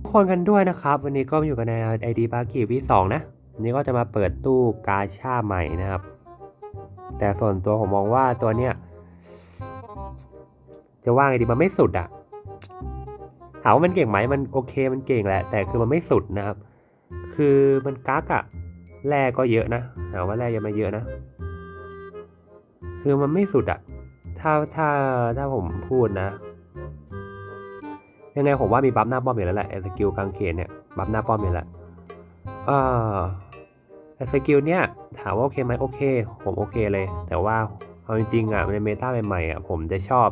ทุกคนกันด้วยนะครับ วันนี้ก็มาอยู่กันในไอดีบาร์กีวีสองนะวันนี้ก็จะมาเปิดตู้กาชาใหม่นะครับ แต่ส่วนตัวผมมองว่าตัวเนี้ยจะว่าไงดีมันไม่สุดอะถามว่ามันเก่งไหมมันโอเคมันเก่งแหละ แต่คือมันไม่สุดนะครับ คือมันกักอะแร่ก็เยอะนะถามว่าแร่ยอะไมาเยอะนะ คือมันไม่สุดอะถ้าถ้าถ้าผมพูดนะ ยังไงผมว่ามีบัฟหน้าป้อมอยู่แล้วแหละไอ้สกิลกางเขนเนี่ยบัฟหน้าป้อมอยู่แล้วเออไอ้สกิลเนี่ยถามว่าโอเคไหมโอเค ผมโอเคเลย แต่ว่าเอาจริงๆอะในเมตาใหม่ๆอะผมจะชอบ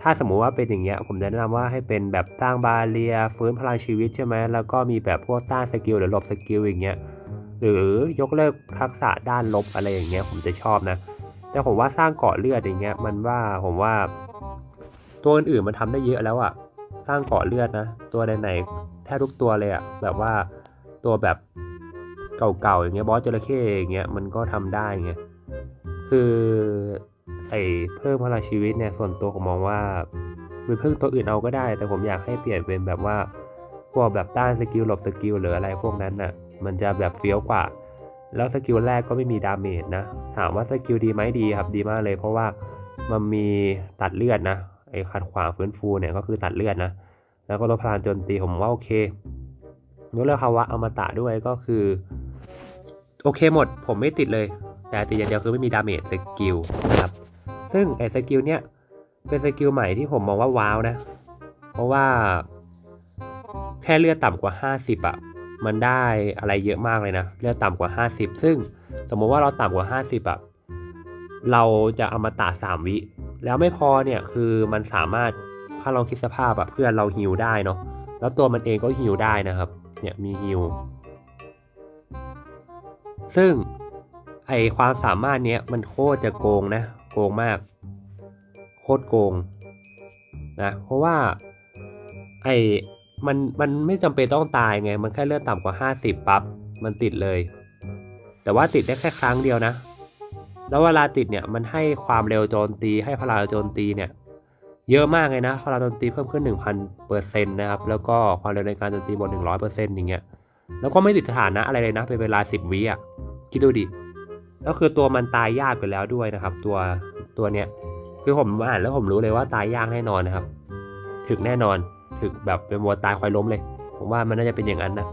ถ้าสมมุติว่าเป็นอย่างเงี้ยผมจะแนะนำว่าให้เป็นแบบตั้งบาเรียฟื้นพลังชีวิตใช่ไหมแล้วก็มีแบบพวกต้านสกิลหรือหลบสกิลอย่างเงี้ยหรือยกเลิกทักษะด้านลบอะไรอย่างเงี้ยผมจะชอบนะ แต่ผมว่าสร้างเกาะเลือดอย่างเงี้ยมันว่าผมว่าตัวอื่นๆมันทำได้เยอะแล้วอะ สร้างเกาะเลือดนะ ตัวไหนๆแทบทุกตัวเลยอะแบบว่าตัวแบบเก่าๆอย่างเงี้ยบอสจระเข้อย่างเงี้ยมันก็ทำได้ไงคือไอ้เพิ่มพลังชีวิตเนี่ยส่วนตัวผมมองว่าไปเพิ่มตัวอื่นเอาก็ได้ แต่ผมอยากให้เปลี่ยนเป็นแบบว่าพวกแบบต้านสกิลหลบสกิลหรืออะไรพวกนั้นน่ะมันจะแบบเฟี้ยวกว่า แล้วสกิลแรกก็ไม่มีดาเมจนะ ถามว่าสกิลดีไหมดีครับดีมากเลย เพราะว่ามันมีตัดเลือดนะ ไอ้ขัดขวางฟื้นฟูเนี่ยก็คือตัดเลือดนะ แล้วก็ลดพลังโจมตีผมว่าโอเคยกเลิกภาวะอมตะด้วยก็คือ โอเคหมด ผมไม่ติดเลย แต่ติดอย่างเดียวคือไม่มีดาเมจสกิลนะครับซึ่งไอ้สกิลเนี้ยเป็นสกิลใหม่ที่ผมมองว่าว้าวนะ เพราะว่า แค่เลือดต่ำกว่า 50อะมันได้อะไรเยอะมากเลยนะเลือดต่ำกว่า 50 ซึ่งสมมติว่าเราต่ำกว่า 50อะเราจะอมตะ3วิ แล้วไม่พอเนี่ยคือมันสามารถถ้าลองคิดสภาพอะเพื่อนเราฮิวได้เนาะแล้วตัวมันเองก็ฮิวได้นะครับ เนี่ยมีฮิว ซึ่งไอความสามารถเนี้ยมันโคตรจะโกงนะโกงมาก โคตรโกงนะเพราะว่าไอมันมันไม่จำเป็นต้องตายไง มันแค่เลือดต่ำกว่า 50 ปั๊บมันติดเลย แต่ว่าติดได้แค่ครั้งเดียวนะ แล้วเวลาติดเนี่ยมันให้ความเร็วโจมตีให้พลังโจมตีเนี่ยเยอะมากเลยนะพลังโจมตีเพิ่มขึ้น 1,000เปอร์เซ็นต์นะครับแล้วก็ความเร็วในการโจมตีบวก100เปอร์เซ็นต์อย่างเงี้ยแล้วก็ไม่ติดสถานะอะไรเลยนะเป็นเวลา 10วิอะคิดดูดิแล้วคือตัวมันตายยากไปแล้วด้วยนะครับ ตัวตัวเนี้ยคือผมอ่านแล้วผมรู้เลยว่าตายยากแน่นอนนะครับ ถึกแน่นอนถึกแบบเป็นวัวตายควายล้มเลย ผมว่ามันน่าจะเป็นอย่างนั้นนะ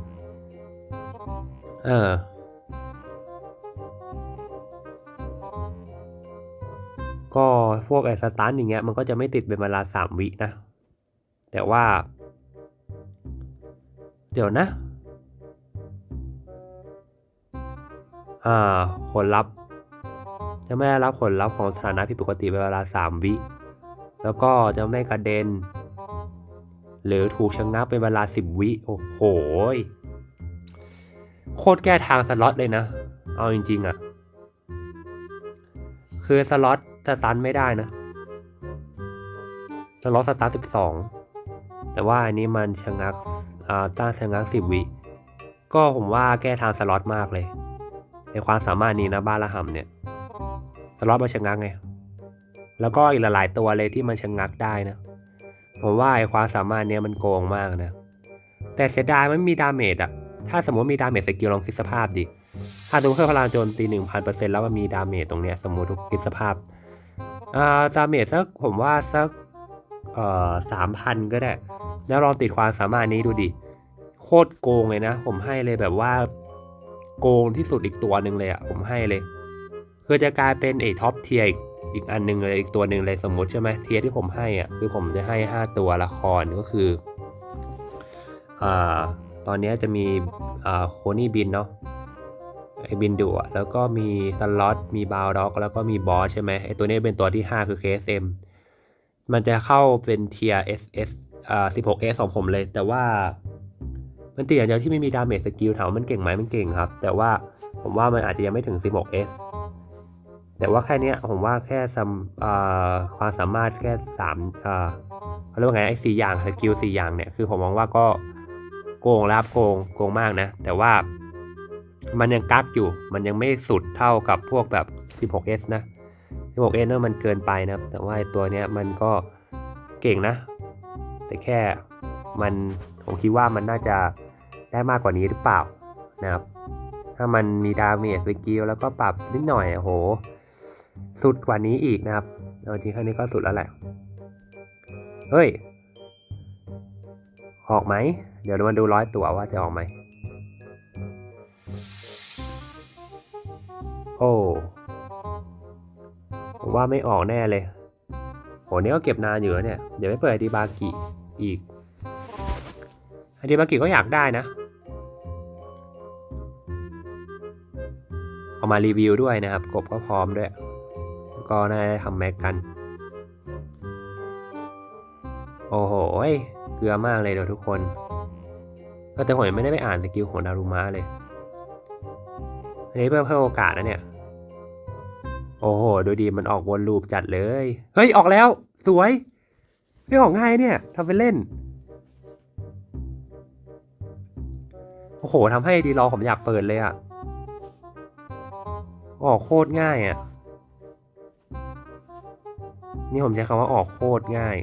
เออ ก็พวกไอ้สตาร์ทอย่างเงี้ยมันก็จะไม่ติดเป็นเวลาสามวินะ แต่ว่า เดี๋ยวนะ อ่าผลลัพธ์จะไม่รับผลลัพธ์ของสถานะผิดปกติเป็นเวลาสามวิ แล้วก็จะไม่กระเด็น หรือถูกชะงักเป็นเวลาสิบวิ โอ้โหโคตรแก้ทางสล็อตเลยนะ เอาจริงๆอะ่ะ คือสล็อต สตันไม่ได้นะสล็อตสตาร์ทสิบสองแต่ว่าอันนี้มันชะงักอ่าต้านชะงักสิบวิก็ผมว่าแก้ทางสล็อตมากเลย ในความสามารถนี้นะบ้านละหำเนี่ยสล็อตมันชะงักไงแล้วก็อีกหลายตัวเลยที่มันชะงักได้นะผมว่าไอ้ความสามารถเนี้ยมันโกงมากนะ แต่เสียดายมันมีดาเมจอะถ้าสมมติมีดาเมจสกิลลองคิดสภาพดิถ้าสมมติเพิ่มพลังโจมตีหนึ่งพันเปอร์เซ็นต์แล้วมันมีดาเมจตรงเนี้ยสมมติทุกคิดสภาพ อ่าดาเมจสักผมว่าสักเอ่อสามพันก็ได้ แล้วลองติดความสามารถนี้ดูดิ โคตรโกงเลยนะ ผมให้เลยแบบว่า โกงที่สุดอีกตัวหนึ่งเลยอะผมให้เลย คือจะกลายเป็นไอ้ท็อปเทียอีกอีกอันหนึ่งเลยอีกตัวหนึ่งเลยสมมุติใช่ไหมเทียที่ผมให้อะคือผมจะให้ห้าตัวละครก็คืออ่าตอนนี้จะมีอ่าโคนี่บินเนาะ ไอ้บินดุอะแล้วก็มีสล็อตมีบาวด็อกแล้วก็มีบอสใช่ไหมไอ้ตัวนี้เป็นตัวที่ 5 คือ KSM มันจะเข้าเป็นเทีย SS อ่า 16S ของผมเลย แต่ว่า มันติดอย่างเดียวที่ไม่มีดาเมจสกิลถามว่ามันเก่งไหมมันเก่งครับ แต่ว่าผมว่ามันอาจจะยังไม่ถึง 16S แต่ว่าแค่เนี้ยผมว่าแค่ซัมอ่าความสามารถแค่สามอ่าเขาเรียกว่าไงไอ้สี่อย่างสกิลสี่อย่างเนี่ยคือผมมองว่าก็โกงล้วครับโกงโกงมากนะ แต่ว่า มันยังกักอยู่ มันยังไม่สุดเท่ากับพวกแบบ 16S นะ 16S เนี่ยมันเกินไปนะครับ แต่ว่าตัวเนี้ยมันก็เก่งนะ แต่แค่มันผมคิดว่ามันน่าจะได้มากกว่านี้หรือเปล่านะครับ ถ้ามันมีดาเมจสกิลแล้วก็ปรับนิดหน่อยโอ้โหสุดกว่านี้อีกนะครับเอาจริงแค่นี้ก็สุดแล้วแหละ เฮ้ย ออกไหม เดี๋ยวมาดูร้อยตัวว่าจะออกไหม โอ้ผมว่าไม่ออกแน่เลยโหนี่ก็เก็บนานอยู่แล้วเนี่ย เดี๋ยวไม่เปิดอดีบากิอีกอดีบากิก็อยากได้นะ เอามารีวิวด้วยนะครับ กบก็พร้อมด้วย ก็น่าจะทำแม็กกัน โอ้โห เกลือมากเลยเดี๋ยวทุกคน ก็แต่ผมยังไม่ได้ไปอ่านสกิลของดารุมะเลย อันนี้เพื่อเพิ่มโอกาสนะเนี่ย โอ้โห ดูดีมันออกวนลูปจัดเลย เฮ้ย ออกแล้ว สวยไม่ออกง่ายเนี่ยทำเป็นเล่น โอ้โหทำให้ดีรอผมอยากเปิดเลยอะออกโคตรง่ายอะนี่ผมใช้คำว่าออกโคตรง่าย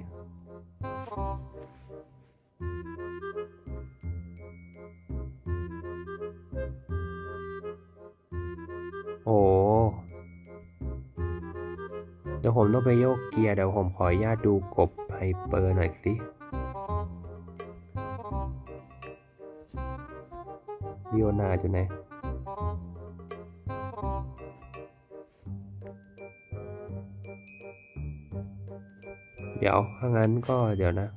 ผมต้องไปโยกเกียร์เดี๋ยวผมขออนุญาตดูกบไฮเปอร์หน่อยสิดิโอนาอยู่ไหนเดี๋ยวถ้างั้นก็เดี๋ยวนะ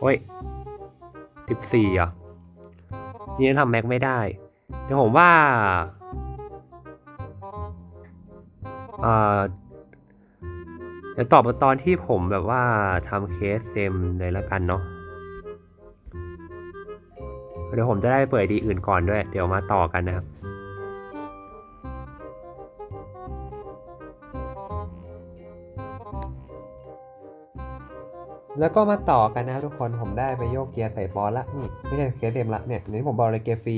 โอ้ยสิบสี่อะนี่ทำแม็กไม่ได้ เดี๋ยวผมว่าเดี๋ยวตอบมาตอนที่ผมแบบว่าทำเคสเซมเลยล้วกันเนาะเดี๋ยวผมจะได้เปิดดีอื่นก่อนด้วย เดี๋ยวมาต่อกันนะครับแล้วก็มาต่อกันนะทุกคนผมได้ไปโยกเกียร์ใส่บอลละนี่ไม่ใช่เกียร์เต็มละเนี่ยอย่างที่ผมบอกเลยเกียร์ฟรี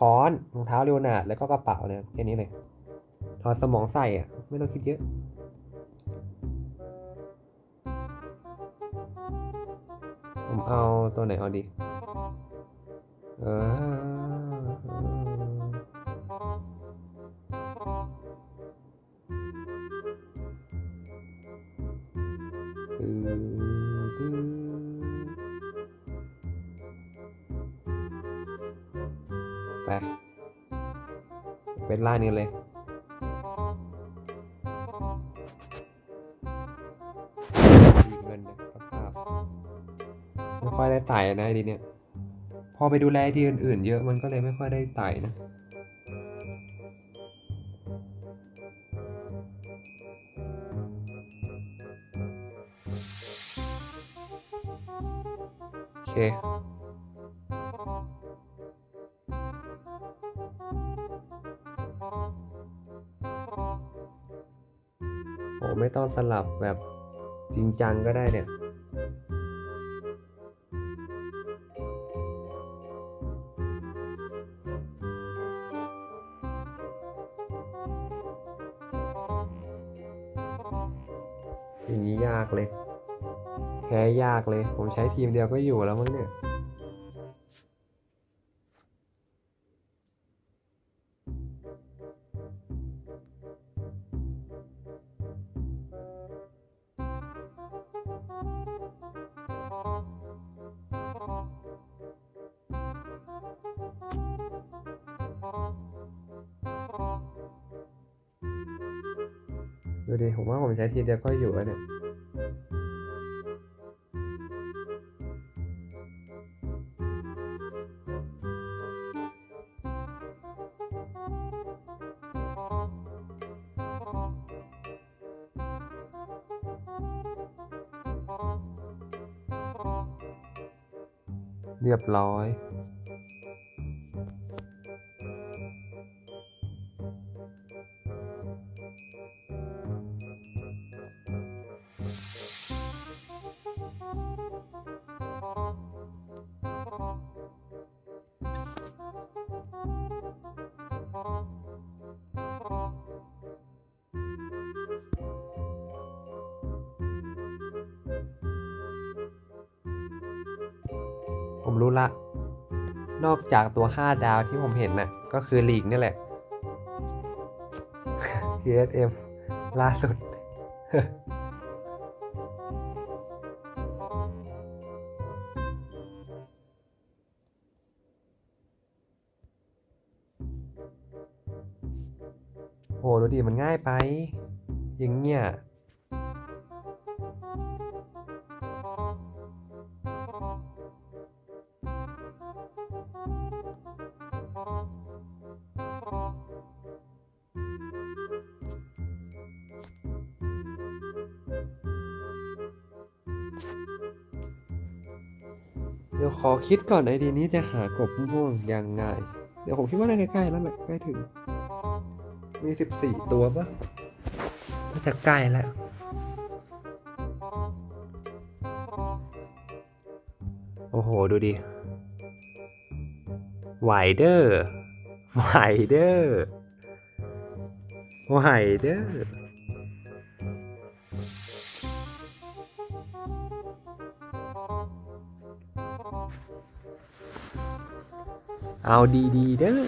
ค้อนรองเท้าเรโอนาดแล้วก็กระเป๋าเนี่ยแค่นี้เลยถอดสมองใส่อะ ไม่ต้องคิดเยอะ ผมเอาตัวไหนเอาดี เออดื้อ ล่านี้เลยดีเงินนะสภาพไม่ค่อยได้ไต่นะไอ้ดีเนี่ย พอไปดูแลไอดีอื่นๆ เยอะมันก็เลยไม่ค่อยได้ไต่นะโอเค ไม่ต้องสลับแบบจริงจังก็ได้เนี่ย อย่างนี้ยากเลย แพ้ยากเลย ผมใช้ทีมเดียวก็อยู่แล้วมั้งเนี่ย ดูดิผมว่าผมใช้ทีเดียวก็อยู่แล้วเนี่ยเรียบร้อย ผมรู้ละ นอกจากตัว 5 ดาวที่ผมเห็นน่ะ ก็คือลีกนี่แหละ KSM ล่าสุด โหดูดิมันง่ายไป อย่างเงี้ย เดี๋ยวขอคิดก่อนไอดีนี้จะหากบม่วงยังไง เดี๋ยวผมคิดว่าน่าจะใกล้แล้วแหละใกล้ถึง มีสิบสี่ตัวปะก็จะใกล้แล้วโอ้โห ดูดิ ไวเดอร์ไวเดอร์ไวเดอร์เอาดีๆเด้อ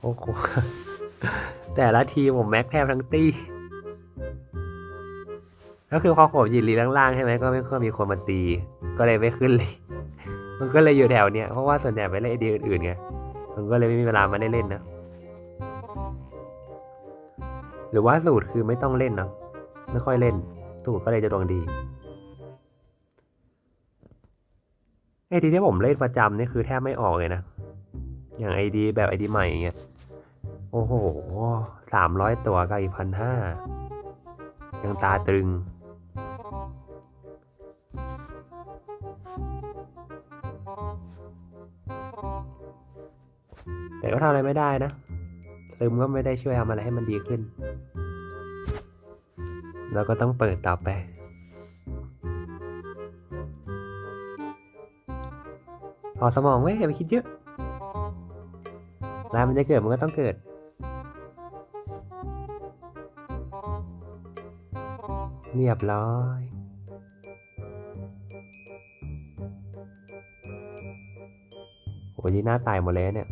โอ้โหแต่ละทีผมแม็กแทบทั้งตีก็คือพอผมยืนลีล่างๆใช่ไหมก็ไม่ค่อยมีคนมาตี ก็เลยไม่ขึ้นเลย มันก็เลยอยู่แถวเนี้ยเพราะว่าส่วนใหญ่ไปเล่นไอเดียอื่นๆไงมันก็เลยไม่มีเวลามาได้เล่นนะ หรือว่าสูตรคือไม่ต้องเล่นนะไม่ค่อยเล่น สูตรก็เลยจะดวงดีไอดีที่ผมเล่นประจำนี่คือแทบไม่ออกเลยนะ อย่างไอดีแบบไอดีใหม่อย่างเงี้ย โอ้โหสามร้อยตัวกับอีกพันห้ายังตาตรึง แต่ก็ทำอะไรไม่ได้นะซึมก็ไม่ได้ช่วยทำอะไรให้มันดีขึ้นแล้วก็ต้องเปิดต่อไปพอสมองไว้อย่าไปคิดเยอะแล้วมันจะเกิดมันก็ต้องเกิด เรียบร้อย โอ้ยหน้าตายหมดเลยเนี่ย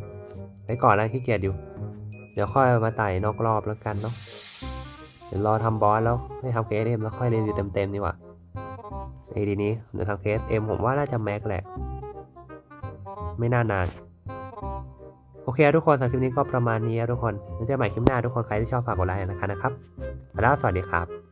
ไปก่อนนะขี้เกียจอยู่ เดี๋ยวค่อยมาไต่นอกรอบแล้วกันเนาะ เดี๋ยวรอทำบอสแล้วให้ทำเคสเอ็มแล้วค่อยรีวิวเต็มๆดีกว่าไอ้ดีนี้เดี๋ยวทำเคสเอ็มผมว่าน่าจะแม็กแหละ ไม่น่านาน โอเคทุกคนสำหรับคลิปนี้ก็ประมาณนี้ทุกคนแล้วเจอกันใหม่คลิปหน้าทุกคนใครที่ชอบฝากกดไลค์นะครับนะครับแล้วสวัสดีครับ